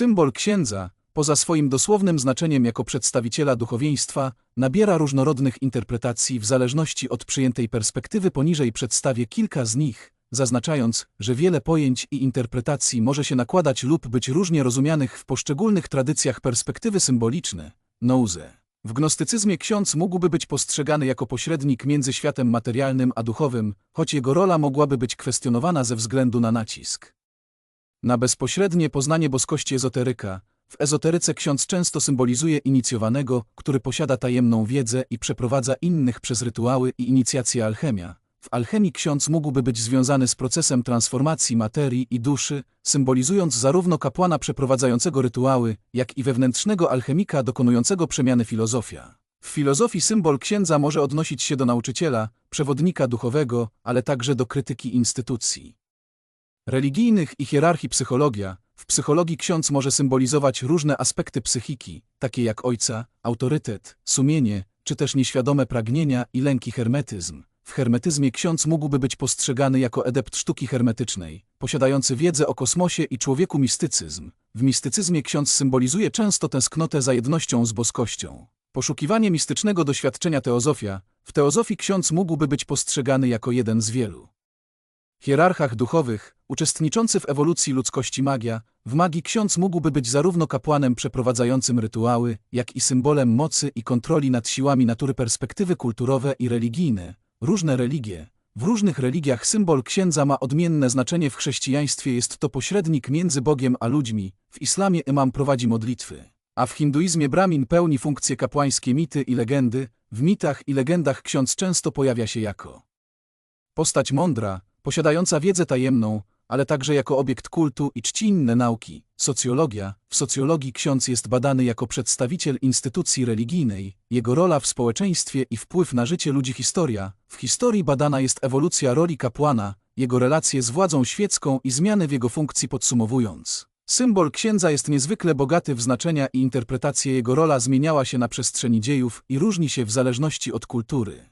Symbol księdza, poza swoim dosłownym znaczeniem jako przedstawiciela duchowieństwa, nabiera różnorodnych interpretacji w zależności od przyjętej perspektywy poniżej przedstawię kilka z nich, zaznaczając, że wiele pojęć i interpretacji może się nakładać lub być różnie rozumianych w poszczególnych tradycjach perspektywy symboliczne, nouze. W gnostycyzmie ksiądz mógłby być postrzegany jako pośrednik między światem materialnym a duchowym, choć jego rola mogłaby być kwestionowana ze względu na nacisk. Na bezpośrednie poznanie boskości ezoteryka, w ezoteryce ksiądz często symbolizuje inicjowanego, który posiada tajemną wiedzę i przeprowadza innych przez rytuały i inicjację alchemia. W alchemii ksiądz mógłby być związany z procesem transformacji materii i duszy, symbolizując zarówno kapłana przeprowadzającego rytuały, jak i wewnętrznego alchemika dokonującego przemiany filozofia. W filozofii symbol księdza może odnosić się do nauczyciela, przewodnika duchowego, ale także do krytyki instytucji religijnych i hierarchii psychologia. W psychologii ksiądz może symbolizować różne aspekty psychiki, takie jak ojca, autorytet, sumienie, czy też nieświadome pragnienia i lęki hermetyzm. W hermetyzmie ksiądz mógłby być postrzegany jako adept sztuki hermetycznej, posiadający wiedzę o kosmosie i człowieku mistycyzm. W mistycyzmie ksiądz symbolizuje często tęsknotę za jednością z boskością. Poszukiwanie mistycznego doświadczenia teozofia, w teozofii ksiądz mógłby być postrzegany jako jeden z wielu. Hierarchach duchowych, uczestniczący w ewolucji ludzkości magia, w magii ksiądz mógłby być zarówno kapłanem przeprowadzającym rytuały, jak i symbolem mocy i kontroli nad siłami natury perspektywy kulturowe i religijne. Różne religie. W różnych religiach symbol księdza ma odmienne znaczenie w chrześcijaństwie jest to pośrednik między Bogiem a ludźmi, w islamie imam prowadzi modlitwy. A w hinduizmie Brahmin pełni funkcje kapłańskie mity i legendy, w mitach i legendach ksiądz często pojawia się jako postać mądra, posiadająca wiedzę tajemną, ale także jako obiekt kultu i czci inne nauki. Socjologia. W socjologii ksiądz jest badany jako przedstawiciel instytucji religijnej, jego rola w społeczeństwie i wpływ na życie ludzi historia. W historii badana jest ewolucja roli kapłana, jego relacje z władzą świecką i zmiany w jego funkcji podsumowując. Symbol księdza jest niezwykle bogaty w znaczenia i interpretację jego rola zmieniała się na przestrzeni dziejów i różni się w zależności od kultury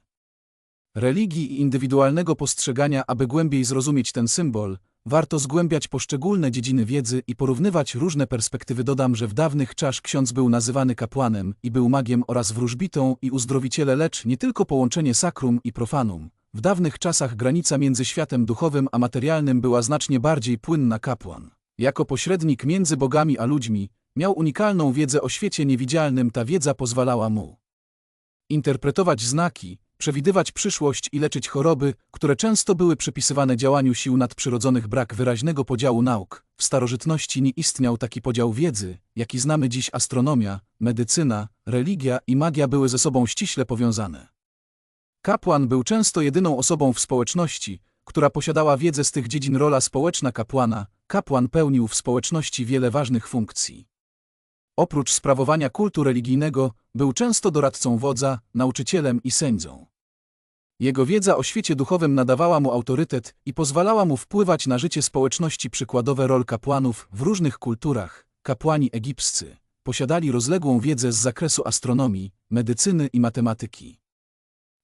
religii i indywidualnego postrzegania, aby głębiej zrozumieć ten symbol, warto zgłębiać poszczególne dziedziny wiedzy i porównywać różne perspektywy. Dodam, że w dawnych czasach ksiądz był nazywany kapłanem i był magiem oraz wróżbitą i uzdrowiciele, lecz nie tylko połączenie sakrum i profanum. W dawnych czasach granica między światem duchowym a materialnym była znacznie bardziej płynna kapłan. Jako pośrednik między bogami a ludźmi, miał unikalną wiedzę o świecie niewidzialnym, ta wiedza pozwalała mu interpretować znaki, przewidywać przyszłość i leczyć choroby, które często były przypisywane działaniu sił nadprzyrodzonych brak wyraźnego podziału nauk. W starożytności nie istniał taki podział wiedzy, jaki znamy dziś astronomia, medycyna, religia i magia były ze sobą ściśle powiązane. Kapłan był często jedyną osobą w społeczności, która posiadała wiedzę z tych dziedzin rola społeczna kapłana, kapłan pełnił w społeczności wiele ważnych funkcji. Oprócz sprawowania kultu religijnego, był często doradcą wodza, nauczycielem i sędzią. Jego wiedza o świecie duchowym nadawała mu autorytet i pozwalała mu wpływać na życie społeczności. Przykładowe rol kapłanów w różnych kulturach, kapłani egipscy, posiadali rozległą wiedzę z zakresu astronomii, medycyny i matematyki.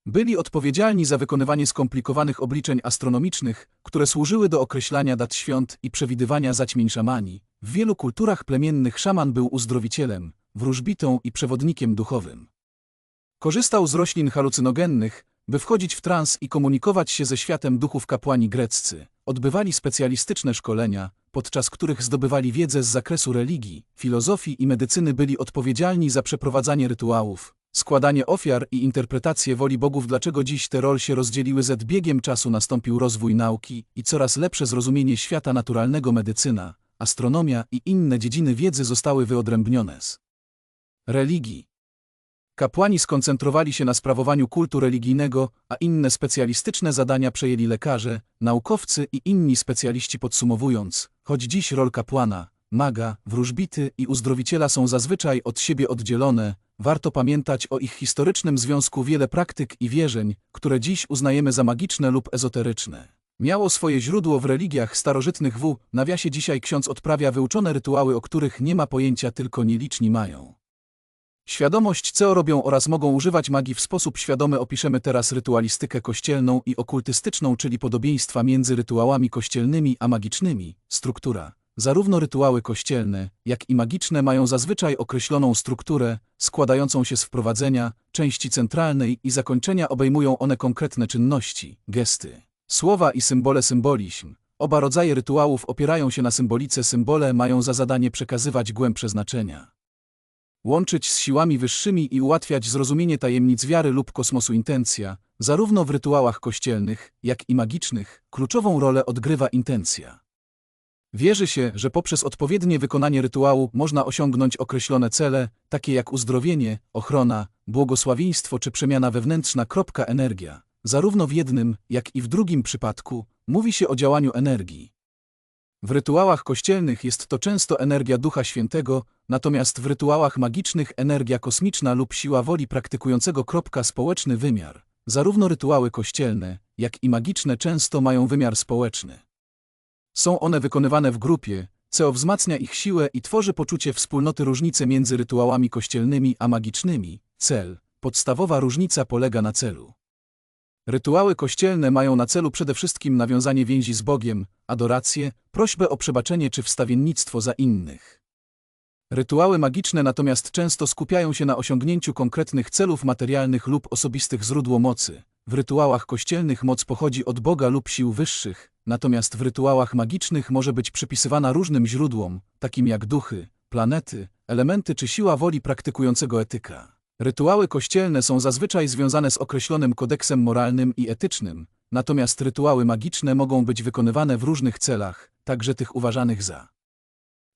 Byli odpowiedzialni za wykonywanie skomplikowanych obliczeń astronomicznych, które służyły do określania dat świąt i przewidywania zaćmień szamani. W wielu kulturach plemiennych szaman był uzdrowicielem, wróżbitą i przewodnikiem duchowym. Korzystał z roślin halucynogennych, by wchodzić w trans i komunikować się ze światem duchów kapłani greccy. Odbywali specjalistyczne szkolenia, podczas których zdobywali wiedzę z zakresu religii, filozofii i medycyny byli odpowiedzialni za przeprowadzanie rytuałów, składanie ofiar i interpretację woli bogów. Dlaczego dziś te role się rozdzieliły? Z biegiem czasu nastąpił rozwój nauki i coraz lepsze zrozumienie świata naturalnego medycyna, astronomia i inne dziedziny wiedzy zostały wyodrębnione z religii. Kapłani skoncentrowali się na sprawowaniu kultu religijnego, a inne specjalistyczne zadania przejęli lekarze, naukowcy i inni specjaliści podsumowując, choć dziś rol kapłana, maga, wróżbity i uzdrowiciela są zazwyczaj od siebie oddzielone, warto pamiętać o ich historycznym związku wiele praktyk i wierzeń, które dziś uznajemy za magiczne lub ezoteryczne. Miało swoje źródło w religiach starożytnych w nawiasie dzisiaj ksiądz odprawia wyuczone rytuały, o których nie ma pojęcia tylko nieliczni mają. Świadomość co robią oraz mogą używać magii w sposób świadomy opiszemy teraz rytualistykę kościelną i okultystyczną, czyli podobieństwa między rytuałami kościelnymi a magicznymi. Struktura. zarówno rytuały kościelne, jak i magiczne mają zazwyczaj określoną strukturę, składającą się z wprowadzenia, części centralnej i zakończenia obejmują one konkretne czynności, gesty, słowa i symbole symbolizm. Oba rodzaje rytuałów opierają się na symbolice, symbole mają za zadanie przekazywać głębsze znaczenia. Łączyć z siłami wyższymi i ułatwiać zrozumienie tajemnic wiary lub kosmosu intencja, zarówno w rytuałach kościelnych, jak i magicznych, kluczową rolę odgrywa intencja. Wierzy się, że poprzez odpowiednie wykonanie rytuału można osiągnąć określone cele, takie jak uzdrowienie, ochrona, błogosławieństwo czy przemiana wewnętrzna. Energia. Zarówno w jednym, jak i w drugim przypadku mówi się o działaniu energii. W rytuałach kościelnych jest to często energia Ducha Świętego, natomiast w rytuałach magicznych energia kosmiczna lub siła woli praktykującego. Kropka społeczny wymiar. Zarówno rytuały kościelne, jak i magiczne często mają wymiar społeczny. Są one wykonywane w grupie, co wzmacnia ich siłę i tworzy poczucie wspólnoty. Różnice między rytuałami kościelnymi a magicznymi. Cel. Podstawowa różnica polega na celu. Rytuały kościelne mają na celu przede wszystkim nawiązanie więzi z Bogiem, adorację, prośbę o przebaczenie czy wstawiennictwo za innych. Rytuały magiczne natomiast często skupiają się na osiągnięciu konkretnych celów materialnych lub osobistych źródło mocy. W rytuałach kościelnych moc pochodzi od Boga lub sił wyższych, natomiast w rytuałach magicznych może być przypisywana różnym źródłom, takim jak duchy, planety, elementy czy siła woli praktykującego etyka. Rytuały kościelne są zazwyczaj związane z określonym kodeksem moralnym i etycznym, natomiast rytuały magiczne mogą być wykonywane w różnych celach, także tych uważanych za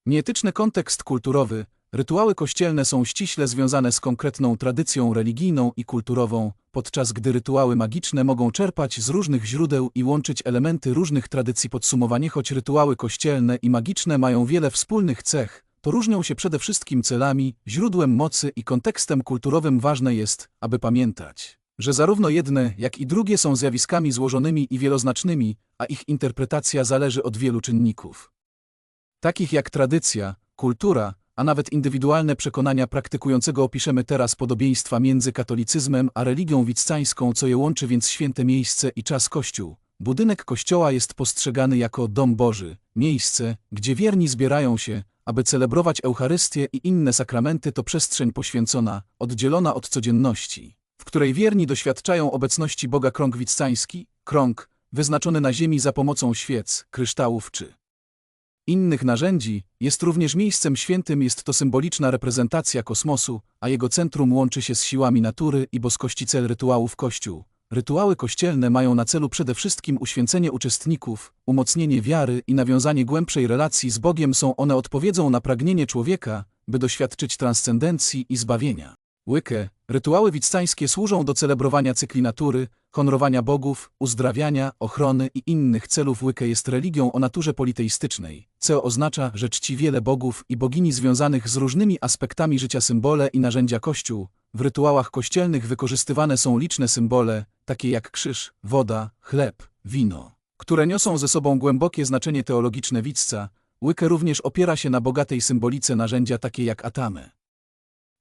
nieetyczny kontekst kulturowy. Rytuały kościelne są ściśle związane z konkretną tradycją religijną i kulturową, podczas gdy rytuały magiczne mogą czerpać z różnych źródeł i łączyć elementy różnych tradycji. Podsumowanie choć rytuały kościelne i magiczne mają wiele wspólnych cech, to różnią się przede wszystkim celami, źródłem mocy i kontekstem kulturowym. Ważne jest, aby pamiętać, że zarówno jedne, jak i drugie są zjawiskami złożonymi i wieloznacznymi, a ich interpretacja zależy od wielu czynników. Takich jak tradycja, kultura, a nawet indywidualne przekonania praktykującego opiszemy teraz podobieństwa między katolicyzmem a religią wiccańską, co je łączy więc święte miejsce i czas Kościół. Budynek kościoła jest postrzegany jako dom Boży, miejsce, gdzie wierni zbierają się, aby celebrować Eucharystię i inne sakramenty to przestrzeń poświęcona, oddzielona od codzienności, w której wierni doświadczają obecności Boga krąg wiccański, krąg, wyznaczony na ziemi za pomocą świec, kryształów czy innych narzędzi, jest również miejscem świętym, jest to symboliczna reprezentacja kosmosu, a jego centrum łączy się z siłami natury i boskości cel rytuałów Kościół. Rytuały kościelne mają na celu przede wszystkim uświęcenie uczestników, umocnienie wiary i nawiązanie głębszej relacji z Bogiem są one odpowiedzią na pragnienie człowieka, by doświadczyć transcendencji i zbawienia. Łykę, rytuały wiccańskie służą do celebrowania cykli natury, honorowania bogów, uzdrawiania, ochrony i innych celów. Łykę jest religią o naturze politeistycznej, co oznacza, że czci wiele bogów i bogini związanych z różnymi aspektami życia symbole i narzędzia Kościół. W rytuałach kościelnych wykorzystywane są liczne symbole, takie jak krzyż, woda, chleb, wino, które niosą ze sobą głębokie znaczenie teologiczne wicca. Łykę również opiera się na bogatej symbolice narzędzia takie jak atamy.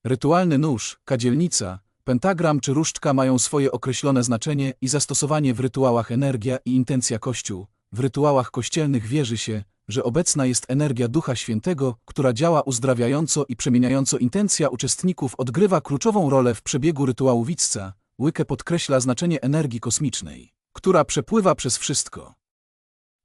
Rytualny nóż, kadzielnica, pentagram czy różdżka mają swoje określone znaczenie i zastosowanie w rytuałach energia i intencja Kościół. W rytuałach kościelnych wierzy się, że obecna jest energia Ducha Świętego, która działa uzdrawiająco i przemieniająco intencja uczestników odgrywa kluczową rolę w przebiegu rytuału wicca. Łykę podkreśla znaczenie energii kosmicznej, która przepływa przez wszystko.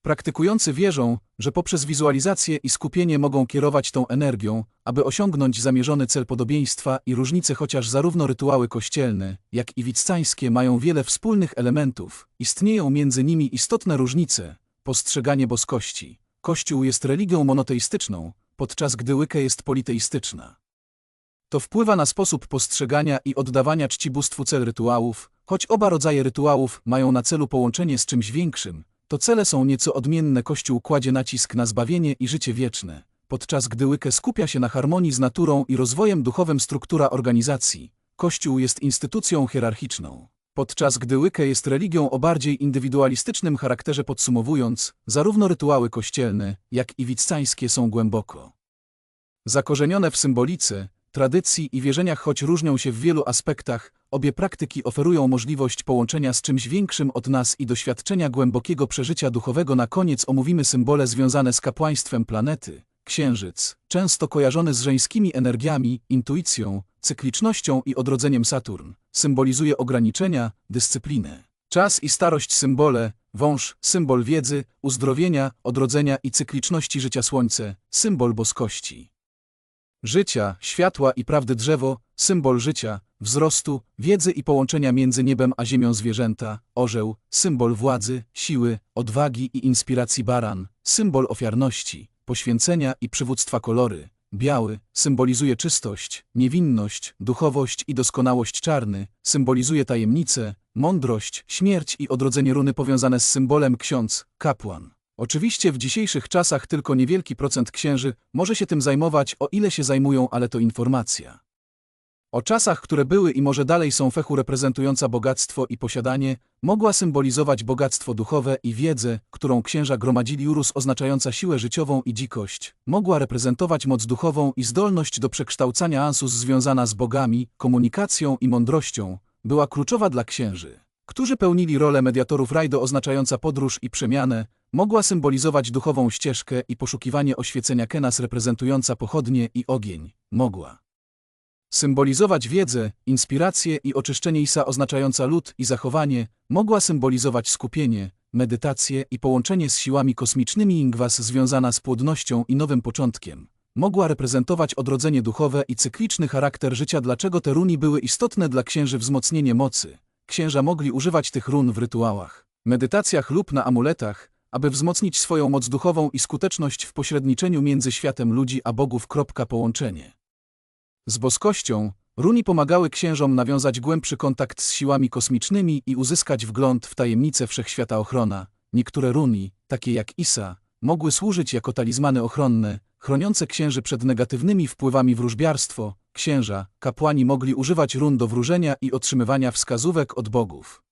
Praktykujący wierzą, że poprzez wizualizację i skupienie mogą kierować tą energią, aby osiągnąć zamierzony cel podobieństwa i różnice chociaż zarówno rytuały kościelne, jak i wiccańskie mają wiele wspólnych elementów, istnieją między nimi istotne różnice. Postrzeganie boskości. Kościół jest religią monoteistyczną, podczas gdy łyka jest politeistyczna. To wpływa na sposób postrzegania i oddawania czci bóstwu cel rytuałów, choć oba rodzaje rytuałów mają na celu połączenie z czymś większym, to cele są nieco odmienne. Kościół kładzie nacisk na zbawienie i życie wieczne, podczas gdy Łykę skupia się na harmonii z naturą i rozwojem duchowym struktura organizacji. Kościół jest instytucją hierarchiczną. Podczas gdy Łykę jest religią o bardziej indywidualistycznym charakterze podsumowując, zarówno rytuały kościelne, jak i wiccańskie są głęboko zakorzenione w symbolice, tradycji i wierzeniach, choć różnią się w wielu aspektach, obie praktyki oferują możliwość połączenia z czymś większym od nas i doświadczenia głębokiego przeżycia duchowego. Na koniec omówimy symbole związane z kapłaństwem planety. Księżyc, często kojarzony z żeńskimi energiami, intuicją, cyklicznością i odrodzeniem Saturn, symbolizuje ograniczenia, dyscyplinę. Czas i starość symbole, wąż, symbol wiedzy, uzdrowienia, odrodzenia i cykliczności życia Słońce, symbol boskości. Życia, światła i prawdy drzewo, symbol życia, wzrostu, wiedzy i połączenia między niebem a ziemią zwierzęta, orzeł, symbol władzy, siły, odwagi i inspiracji baran, symbol ofiarności, poświęcenia i przywództwa kolory, biały, symbolizuje czystość, niewinność, duchowość i doskonałość czarny, symbolizuje tajemnicę, mądrość, śmierć i odrodzenie runy powiązane z symbolem ksiądz, kapłan. Oczywiście w dzisiejszych czasach tylko niewielki procent księży może się tym zajmować, o ile się zajmują, ale to informacja. O czasach, które były i może dalej są fechu reprezentująca bogactwo i posiadanie, mogła symbolizować bogactwo duchowe i wiedzę, którą księża gromadzili urus oznaczająca siłę życiową i dzikość, mogła reprezentować moc duchową i zdolność do przekształcania ansus związana z bogami, komunikacją i mądrością, była kluczowa dla księży, którzy pełnili rolę mediatorów rajdo oznaczająca podróż i przemianę, mogła symbolizować duchową ścieżkę i poszukiwanie oświecenia kenas reprezentująca pochodnie i ogień, mogła symbolizować wiedzę, inspirację i oczyszczenie Isa oznaczająca lud i zachowanie, mogła symbolizować skupienie, medytację i połączenie z siłami kosmicznymi Ingwas związana z płodnością i nowym początkiem. Mogła reprezentować odrodzenie duchowe i cykliczny charakter życia, dlaczego te runy były istotne dla księży wzmocnienie mocy. Księża mogli używać tych run w rytuałach, medytacjach lub na amuletach, aby wzmocnić swoją moc duchową i skuteczność w pośredniczeniu między światem ludzi a bogów. Połączenie. Z boskością, runi pomagały księżom nawiązać głębszy kontakt z siłami kosmicznymi i uzyskać wgląd w tajemnice wszechświata ochrona. Niektóre runi, takie jak Isa, mogły służyć jako talizmany ochronne, chroniące księży przed negatywnymi wpływami wróżbiarstwo. Księża, kapłani mogli używać run do wróżenia i otrzymywania wskazówek od bogów.